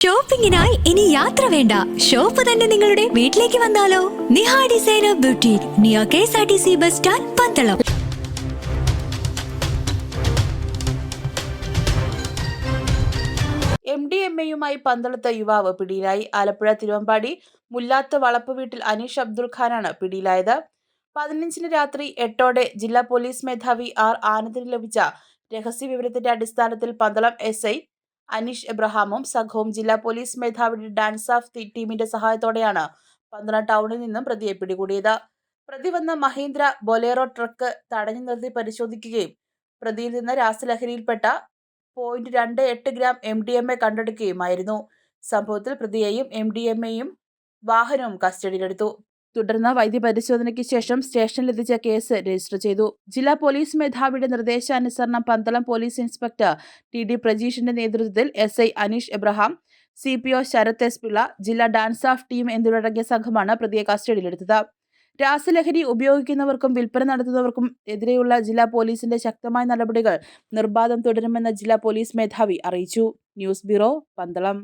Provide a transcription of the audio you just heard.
ഷോപ്പിംഗിനായി ഇനി യാത്ര വേണ്ട. ഷോപ്പ് തന്നെ നിങ്ങളുടെ വീട്ടിലേക്ക് വന്നാലോ? നിഹാ ഡിസൈനർ ബ്യൂട്ടി നിയോ K S R T C bus stand Pandalam. M D M എയുമായി പന്തളത്ത യുവാവ് പിടിയിലായി. ആലപ്പുഴ തിരുവമ്പാടി മുല്ലാത്ത വളപ്പ് വീട്ടിൽ അനീഷ് അബ്ദുൽ ഖാനാണ് പിടിയിലായത്. പതിനഞ്ചിന് രാത്രി എട്ടോടെ ജില്ലാ പോലീസ് മേധാവി ആർ ആനന്ദിന് ലഭിച്ച രഹസ്യ വിവരത്തിന്റെ അടിസ്ഥാനത്തിൽ പന്തളം എസ് ഐ അനീഷ് എബ്രഹാമും സംഘവും ജില്ലാ പോലീസ് മേധാവിയുടെ ഡാൻസ് ഓഫ് ദി ടീമിന്റെ സഹായത്തോടെയാണ് പന്തളം ടൗണിൽ നിന്നും പ്രതിയെ പിടികൂടിയത്. പ്രതി വന്ന മഹീന്ദ്ര ബൊലേറോ ട്രക്ക് തടഞ്ഞു നിർത്തി പരിശോധിക്കുകയും പ്രതിയിൽ നിന്ന് രാസലഹരിയിൽപ്പെട്ട പോയിന്റ് രണ്ട് എട്ട് gram M D M A കണ്ടെടുക്കുകയുമായിരുന്നു. സംഭവത്തിൽ പ്രതിയെയും എം ഡി എം എയും വാഹനവും കസ്റ്റഡിയിലെടുത്തു. തുടർന്ന് വൈദ്യപരിശോധനയ്ക്ക് ശേഷം സ്റ്റേഷനിലെത്തിച്ച കേസ് രജിസ്റ്റർ ചെയ്തു. ജില്ലാ പോലീസ് മേധാവിയുടെ നിർദ്ദേശാനുസരണം Pandalam police inspector T D പ്രജീഷിന്റെ നേതൃത്വത്തിൽ S I Anish Abraham C P O Sarath S Pillai ജില്ലാ ഡാൻസ് ഓഫ് ടീം എന്നിവരടങ്ങിയ സംഘമാണ് പ്രതിയെ കസ്റ്റഡിയിലെടുത്തത്. രാസലഹരി ഉപയോഗിക്കുന്നവർക്കും വിൽപ്പന നടത്തുന്നവർക്കും എതിരെയുള്ള ജില്ലാ പോലീസിന്റെ ശക്തമായ നടപടികൾ നിർബാധം തുടരുമെന്ന് ജില്ലാ പോലീസ് മേധാവി അറിയിച്ചു. News bureau Pandalam.